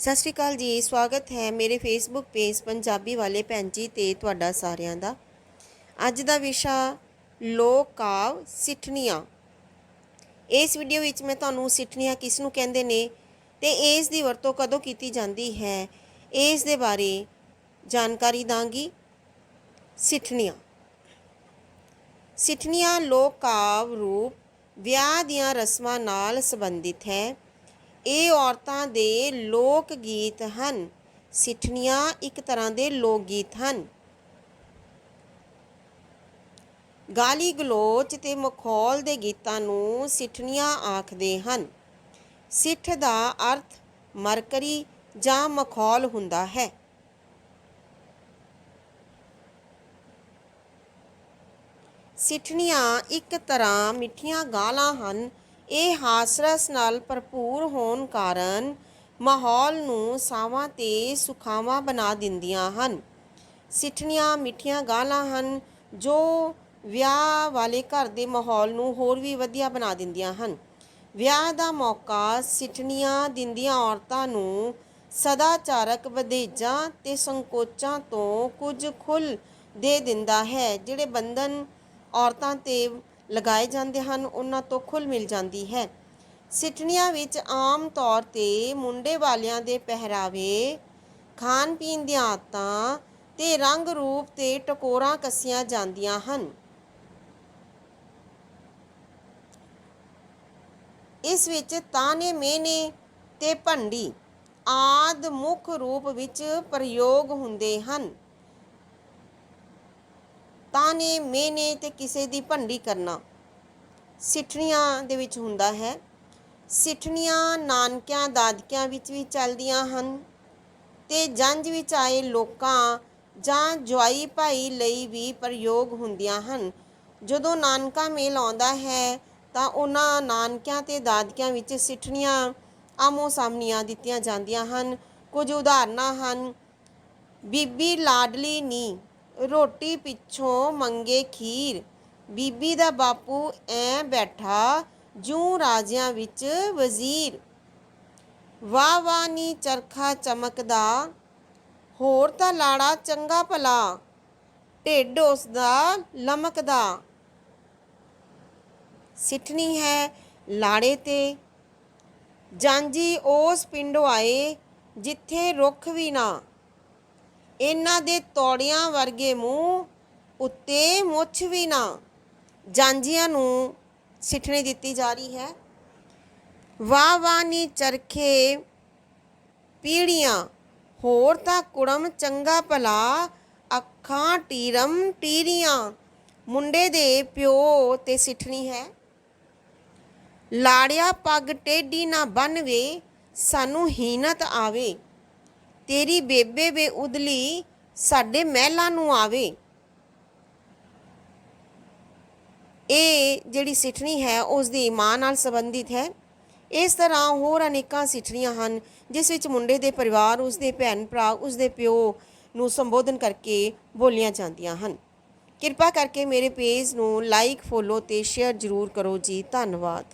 ਸਤਿ ਸ਼੍ਰੀ ਅਕਾਲ ਜੀ, ਸਵਾਗਤ ਹੈ ਮੇਰੇ ਫੇਸਬੁੱਕ ਪੇਜ ਪੰਜਾਬੀ ਵਾਲੇ ਭੈਣ ਜੀ ਤੇ ਤੁਹਾਡਾ ਸਾਰਿਆਂ ਦਾ। ਅੱਜ ਦਾ ਵਿਸ਼ਾ ਲੋਕ ਕਾਵ ਸਿੱਠਣੀਆਂ। ਇਸ ਵੀਡੀਓ ਵਿੱਚ ਮੈਂ ਤੁਹਾਨੂੰ ਸਿੱਠਣੀਆਂ ਕਿਸ ਨੂੰ ਕਹਿੰਦੇ ਨੇ ਤੇ ਇਸ ਦੀ ਵਰਤੋਂ ਕਦੋਂ ਕੀਤੀ ਜਾਂਦੀ ਹੈ, ਇਸ ਦੇ ਬਾਰੇ ਜਾਣਕਾਰੀ ਦਾਂਗੀ। ਸਿੱਠਣੀਆਂ। ਸਿੱਠਣੀਆਂ ਲੋਕ ਕਾਵ ਰੂਪ ਵਿਆਹ ਦੀਆਂ ਰਸਮਾਂ ਨਾਲ ਸੰਬੰਧਿਤ ਹੈ। ਇਹ ਔਰਤਾਂ ਦੇ ਲੋਕ ਗੀਤ ਹਨ। ਸਿੱਠਣੀਆਂ ਇੱਕ ਤਰ੍ਹਾਂ ਦੇ ਲੋਕ ਗੀਤ ਹਨ। ਗਾਲੀ ਗਲੋਚ ਤੇ ਮਖੌਲ ਦੇ ਗੀਤਾਂ ਨੂੰ ਸਿੱਠਣੀਆਂ ਆਖਦੇ ਹਨ। ਸਿੱਠ ਦਾ ਅਰਥ ਮਰਕਰੀ ਜਾਂ ਮਖੌਲ ਹੁੰਦਾ ਹੈ। ਸਿੱਠਣੀਆਂ ਇੱਕ ਤਰ੍ਹਾਂ ਮਿੱਠੀਆਂ ਗਾਲਾਂ ਹਨ ਇਹ ਹਾਸਰਸ ਨਾਲ ਭਰਪੂਰ ਹੋਣ ਕਾਰਨ ਮਾਹੌਲ ਨੂੰ ਸਾਵਾਂ ਤੇ ਸੁਖਾਵਾਂ ਬਣਾ ਦਿੰਦੀਆਂ ਹਨ। ਸਿੱਠਣੀਆਂ ਮਿੱਠੀਆਂ ਗਾਲਾਂ ਹਨ, ਜੋ ਵਿਆਹ ਵਾਲੇ ਘਰ ਦੇ ਮਾਹੌਲ ਨੂੰ ਹੋਰ ਵੀ ਵਧੀਆ ਬਣਾ ਦਿੰਦੀਆਂ ਹਨ। ਵਿਆਹ ਦਾ ਮੌਕਾ ਸਿੱਠਣੀਆਂ ਦਿੰਦੀਆਂ ਔਰਤਾਂ ਨੂੰ ਸਦਾਚਾਰਕ ਵਧੇਜਾਂ ਤੇ ਸੰਕੋਚਾਂ ਤੋਂ ਕੁਝ ਖੁੱਲ ਦੇ ਦਿੰਦਾ ਹੈ, ਜਿਹੜੇ ਬੰਧਨ ਔਰਤਾਂ ਤੇ ਲਗਾਏ ਜਾਂਦੇ ਹਨ, ਉਹਨਾਂ ਤੋਂ ਖੁੱਲ ਮਿਲ ਜਾਂਦੀ ਹੈ। ਸਿੱਠਣੀਆਂ ਵਿੱਚ ਆਮ ਤੌਰ ਤੇ ਮੁੰਡੇ ਵਾਲਿਆਂ ਦੇ ਪਹਿਰਾਵੇ, ਖਾਣ ਪੀਣ ਦੀਆਂ ਆਦਤਾਂ ਤੇ ਰੰਗ ਰੂਪ ਤੇ ਟਕੋਰਾਂ ਕੱਸੀਆਂ ਜਾਂਦੀਆਂ ਹਨ। ਇਸ ਵਿੱਚ ਤਾਨੇ, ਮੇਨੇ ਤੇ ਭੰਡੀ ਆਦ ਮੁੱਖ ਰੂਪ ਵਿੱਚ ਪ੍ਰਯੋਗ ਹੁੰਦੇ ਹਨ। ਤਾਨੇ ਮੇਨੇ ਤੇ ਕਿਸੇ ਦੀ ਭੰਡੀ ਕਰਨਾ। ਸਿੱਠਣੀਆਂ ਦੇ ਵਿੱਚ ਹੁੰਦਾ ਹੈ। ਸਿੱਠਣੀਆਂ ਨਾਨਕਿਆਂ ਦਾਦਕਿਆਂ ਵਿੱਚ ਵੀ ਚੱਲਦੀਆਂ ਹਨ ਤੇ ਜੰਜ ਵਿੱਚ ਆਏ ਲੋਕਾਂ ਜਾਂ ਜਵਾਈ ਭਾਈ ਲਈ ਵੀ ਪ੍ਰਯੋਗ ਹੁੰਦੀਆਂ ਹਨ। ਜਦੋਂ ਨਾਨਕਾ ਮੇਲ ਆਉਂਦਾ ਹੈ ਤਾਂ ਉਹਨਾਂ ਨਾਨਕਿਆਂ ਤੇ ਦਾਦਕਿਆਂ ਵਿੱਚ ਸਿੱਠਣੀਆਂ ਆਮੋ ਸਾਹਮਣੀਆਂ ਦਿੱਤੀਆਂ ਜਾਂਦੀਆਂ ਹਨ। ਕੁਝ ਉਦਾਹਰਨਾਂ ਹਨ। ਬੀਬੀ ਲਾਡਲੀ ਨੀ ਰੋਟੀ ਪਿੱਛੋਂ ਮੰਗੇ ਖੀਰ। ਬੀਬੀ ਦਾ ਬਾਪੂ ਐ ਬੈਠਾ, ਜੂ ਰਾਜਿਆਂ ਵਿੱਚ ਵਜ਼ੀਰ। ਵਾਹ ਵਾਹ ਨੀ ਚਰਖਾ ਚਮਕਦਾ, ਹੋਰ ਤਾਂ ਲਾੜਾ ਚੰਗਾ ਭਲਾ। ਢਿੱਡ ਉਸ ਦਾ ਲਮਕਦਾ। ਸਿੱਠਣੀ ਹੈ ਲਾੜੇ ਤੇ। ਜਾਂਜੀ ਉਸ ਪਿੰਡੋਂ ਆਏ, ਜਿੱਥੇ ਰੁੱਖ ਵੀ ਨਾ। ਇਹਨਾਂ ਦੇ ਤੋੜਿਆਂ ਵਰਗੇ ਮੂੰਹ ਉੱਤੇ ਮੁੱਛ ਵੀ ਨਾ। ਜਾਂਜੀਆਂ ਨੂੰ ਸਿੱਠਣੀ ਦਿੱਤੀ ਜਾ ਰਹੀ ਹੈ। ਵਾਹ ਵਾਹ ਨੀ ਚਰਖੇ ਪੀੜੀਆਂ, ਹੋਰ ਤਾਂ ਕੁੜਮ ਚੰਗਾ ਭਲਾ, ਅੱਖਾਂ ਟੀਰਮ ਟੀਰੀਆਂ, ਮੁੰਡੇ ਦੇ ਪਿਓ ਤੇ ਸਿੱਠਣੀ ਹੈ। ਲਾੜਿਆ ਪੱਗ ਟੇਢੀ ਨਾ ਬੰਨਵੇ ਸਾਨੂੰ ਹੀਨਤ ਆਵੇ। ਤੇਰੀ ਬੇਬੇ ਵੇ ਉਦਲੀ ਸਾਡੇ ਮਹਿਲਾਂ ਨੂੰ ਆਵੇ। ਇਹ ਜਿਹੜੀ ਸਿੱਠਣੀ ਹੈ ਉਸ ਦੀ ਮਾਂ ਨਾਲ ਸੰਬੰਧਿਤ ਹੈ। ਇਸ ਤਰ੍ਹਾਂ ਹੋਰ ਅਨੇਕਾਂ ਸਿੱਠਣੀਆਂ ਹਨ, ਜਿਸ ਵਿੱਚ ਮੁੰਡੇ ਦੇ ਪਰਿਵਾਰ ਉਸ ਦੇ ਭੈਣ ਭਰਾ ਉਸ ਦੇ ਪਿਓ ਨੂੰ ਸੰਬੋਧਨ ਕਰਕੇ ਬੋਲੀਆਂ ਜਾਂਦੀਆਂ ਹਨ। ਕਿਰਪਾ ਕਰਕੇ ਮੇਰੇ ਪੇਜ ਨੂੰ ਲਾਈਕ ਫੋਲੋ ਤੇ ਸ਼ੇਅਰ ਜ਼ਰੂਰ ਕਰੋ ਜੀ। ਧੰਨਵਾਦ।